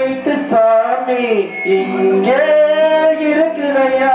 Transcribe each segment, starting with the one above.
வைத்து சாமி இங்கே இருக்குதையா?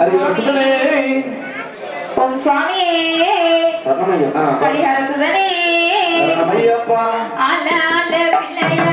ஹரிஹரசுதனே ஓம் சுவாமியே. சரணமையா பிள்ளையா.